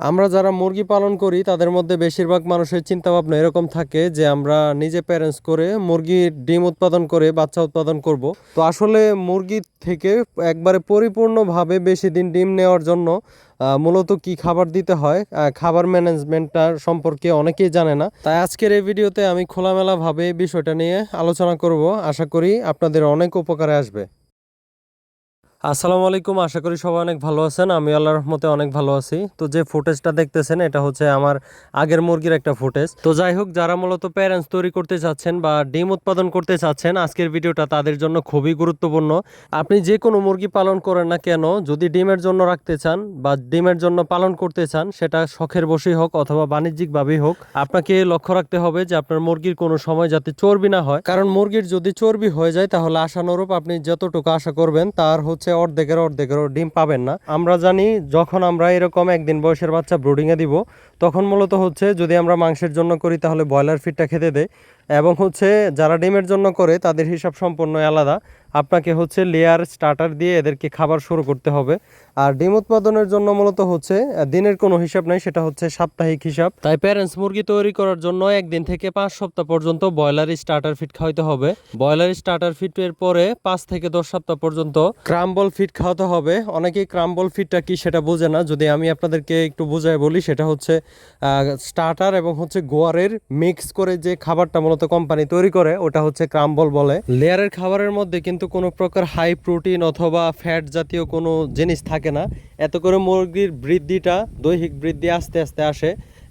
আমরা যারা মুরগি পালন করি, তাদের মধ্যে বেশিরভাগ মানুষের চিন্তা ভাবনা এরকম থাকে যে, আমরা নিজে প্যারেন্টস করে মুরগির ডিম উৎপাদন করে বাচ্চা উৎপাদন করব। তো আসলে মুরগি থেকে একবারে পরিপূর্ণভাবে বেশি দিন ডিম নেওয়ার জন্য মূলত কি খাবার দিতে হয় খাবার ম্যানেজমেন্টটার সম্পর্কে অনেকেই জানে না। তাই আজকের এই ভিডিওতে আমি খোলামেলাভাবে বিষয়টা নিয়ে আলোচনা করব। আশা করি আপনাদের অনেক উপকারে আসবে। আসসালামু আলাইকুম, আশা করি সবাই অনেক ভালো আছেন। আমি আল্লাহর রহমতে অনেক ভালো আছি। তো যে ফুটেজটা দেখতেছেন, এটা হচ্ছে আমার আগের মুরগির একটা ফুটেজ। তো যাই হোক, যারা মূলত প্যারেন্টস তৈরি করতে চাচ্ছেন বা ডিম উৎপাদন করতে চাচ্ছেন, আজকের ভিডিওটা তাদের জন্য খুবই গুরুত্বপূর্ণ। আপনি যে কোনো মুরগি পালন করেন না কেন, যদি ডিমের জন্য রাখতে চান বা ডিমের জন্য পালন করতে চান, সেটা শখের বসেই হোক অথবা বাণিজ্যিকভাবেই হোক, আপনাকে লক্ষ্য রাখতে হবে যে আপনার মুরগির কোনো সময় যাতে চর্বি না হয়। কারণ মুরগির যদি চর্বি হয়ে যায়, তাহলে আশানুরূপ আপনি যতটুকু আশা করবেন, তার হচ্ছে অর্ধেকের অর্ধেকের ডিম পাবেন না। আমরা জানি যখন আমরা এরকম একদিন বয়সের বাচ্চা ব্রুডিংয়ে দিব, তখন মূলত হচ্ছে যদি আমরা মাংসের জন্য করি তাহলে ব্রয়লার ফিডটা খেতে দেয়। এবং হচ্ছে যারা ডিমের জন্য করে, তাদের হিসাব সম্পূর্ণ আলাদা। আপনাকে হচ্ছে লেয়ার স্টার্টার দিয়ে এদেরকে খাবার শুরু করতে হবে। আর ডিম উৎপাদনের জন্য মূলত হচ্ছে দিনের কোনো হিসাব নাই, সেটা হচ্ছে সাপ্তাহিক হিসাব। তাই প্যারেন্টস মুরগি তৈরি করার জন্য একদিন থেকে পাঁচ সপ্তাহ পর্যন্ত ব্রয়লার স্টার্টার ফিড খাওয়াতে হবে। ব্রয়লার স্টার্টার ফিটের পরে পাঁচ থেকে দশ সপ্তাহ পর্যন্ত ক্রাম্বল ফিড খাওয়াতে হবে। অনেকেই ক্রাম্বল ফিডটা কি সেটা বোঝে না। যদি আমি আপনাদেরকে একটু বুঝাই বলি, সেটা হচ্ছে স্টার্টার এবং হচ্ছে গোয়ারের মিক্স করে যে খাবারটা মূলত কোম্পানি তৈরি করে, ওটা হচ্ছে ক্রাম্বল বলে। লেয়ারের খাবারের মধ্যে কিন্তু কোনো প্রকার হাই প্রোটিন অথবা ফ্যাট জাতীয় কোনো জিনিস থাকে না। এত করে মুরগির বৃদ্ধিটা দৈহিক বৃদ্ধি আস্তে আস্তে আসে।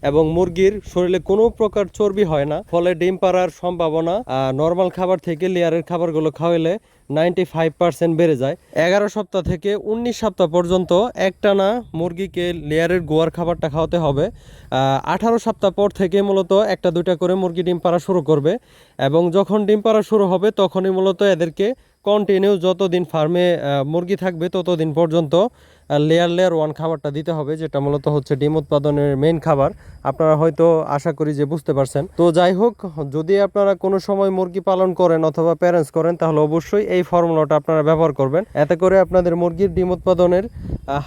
এবং মুরগির শরীরে কোনো প্রকার চর্বি হয় না। ফলে ডিম পাড়ার সম্ভাবনা নর্মাল খাবার থেকে লেয়ারের খাবারগুলো খাওয়াইলে নাইনটি ফাইভ পার্সেন্ট বেড়ে যায়। এগারো সপ্তাহ থেকে উনিশ সপ্তাহ পর্যন্ত একটানা মুরগিকে লেয়ারের গোয়ার খাবারটা খাওয়াতে হবে। আঠারো সপ্তাহ পর থেকে মূলত একটা দুইটা করে মুরগি ডিম পাড়া শুরু করবে এবং যখন ডিম পাড়া শুরু হবে তখনই মূলত এদেরকে কন্টিনিউ যতদিন ফার্মে মুরগি থাকবে ততদিন পর্যন্ত লেয়ার লেয়ার ওয়ান খাবারটা দিতে হবে, যেটা মূলত হচ্ছে ডিম উৎপাদনের মেইন খাবার। আপনারা হয়তো আশা করি যে বুঝতে পারছেন। তো যাই হোক, যদি আপনারা কোনো সময় মুরগি পালন করেন অথবা প্যারেন্টস করেন, তাহলে অবশ্যই এই ফর্মুলাটা আপনারা ব্যবহার করবেন। এতে করে আপনাদের মুরগির ডিম উৎপাদনের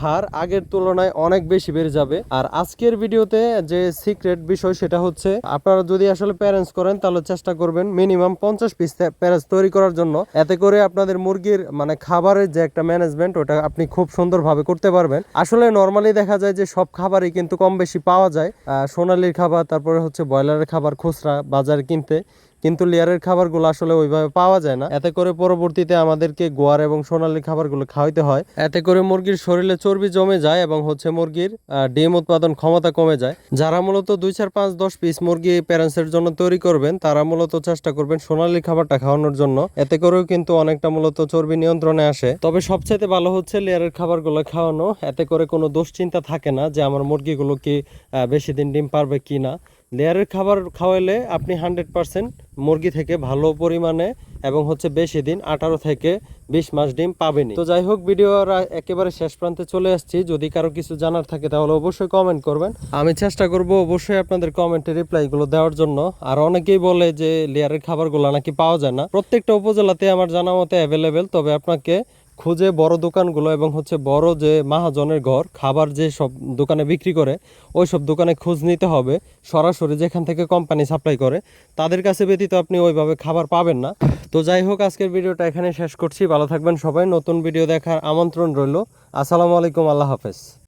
হার আগের তুলনায় অনেক বেশি বেড়ে যাবে। আর আজকের ভিডিওতে যে সিক্রেট বিষয়, সেটা হচ্ছে আপনারা যদি আসলে প্যারেন্টস করেন, তাহলে চেষ্টা করবেন মিনিমাম পঞ্চাশ পিস প্যারেন্টস তৈরি করার জন্য। এতে করে আপনাদের মুরগির মানে খাবারের যে একটা ম্যানেজমেন্ট ওটা আপনি খুব সুন্দরভাবে করতে পারবেন। আসলে নর্মালি দেখা যায় যে সব খাবারই কিন্তু কম বেশি পাওয়া যায়। সোনালির খাবার, তারপরে হচ্ছে ব্রয়লারের খাবার, খুচরা বাজার কিনতে। কিন্তু লেয়ারের খাবারগুলো আসলে ওইভাবে পাওয়া যায় না। এতে করে পরবর্তীতে আমাদেরকে গোয়ার এবং সোনালী খাবারগুলো খাওয়াইতে হয়। এতে করে মুরগির শরীরে চর্বি জমে যায় এবং হচ্ছে মুরগির ডিম উৎপাদন ক্ষমতা কমে যায়। যারা মূলত দুই চার পাঁচ দশ পিস মুরগি প্যারেন্টসের জন্য তৈরি করবেন, তারা মূলত চেষ্টা করবেন সোনালী খাবারটা খাওয়ানোর জন্য। এতে করেও কিন্তু অনেকটা মূলত চর্বি নিয়ন্ত্রণে আসে। তবে সবচাইতে ভালো হচ্ছে লেয়ারের খাবারগুলো খাওয়ানো। এতে করে কোনো দুশ্চিন্তা থাকে না যে আমার মুরগিগুলো কি বেশি দিন ডিম পারবে কি না লেয়ারের খাবার খাওয়াইলে আপনি হান্ড্রেড পার্সেন্ট মুরগি থেকে ভালো পরিমাণে এবং হচ্ছে বেশি দিন আঠারো থেকে বিশ মাস ডিম পাবেনি তো যাই হোক ভিডিও একেবারে শেষ প্রান্তে চলে আসছি। যদি কারও কিছু জানার থাকে তাহলে অবশ্যই কমেন্ট করবেন। আমি চেষ্টা করব অবশ্যই আপনাদের কমেন্টে রিপ্লাইগুলো দেওয়ার জন্য। আর অনেকেই বলে যে লেয়ারের খাবারগুলো নাকি পাওয়া যায় না। প্রত্যেকটা উপজেলাতে আমার জানা মতে অ্যাভেলেবেল তবে আপনাকে খুঁজে বড় দোকানগুলো এবং হচ্ছে বড় যে মাহাজনের ঘর, খাবার যে সব দোকানে বিক্রি করে, ওই সব দোকানে খোঁজ নিতে হবে। সরাসরি যেখান থেকে কোম্পানি সাপ্লাই করে, তাদের কাছে ব্যতীত আপনি ওইভাবে খাবার পাবেন না। তো যাই হোক, আজকের ভিডিওটা এখানে শেষ করছি। ভালো থাকবেন সবাই। নতুন ভিডিও দেখার আমন্ত্রণ রইল। আসসালামু আলাইকুম। আল্লাহ হাফেজ।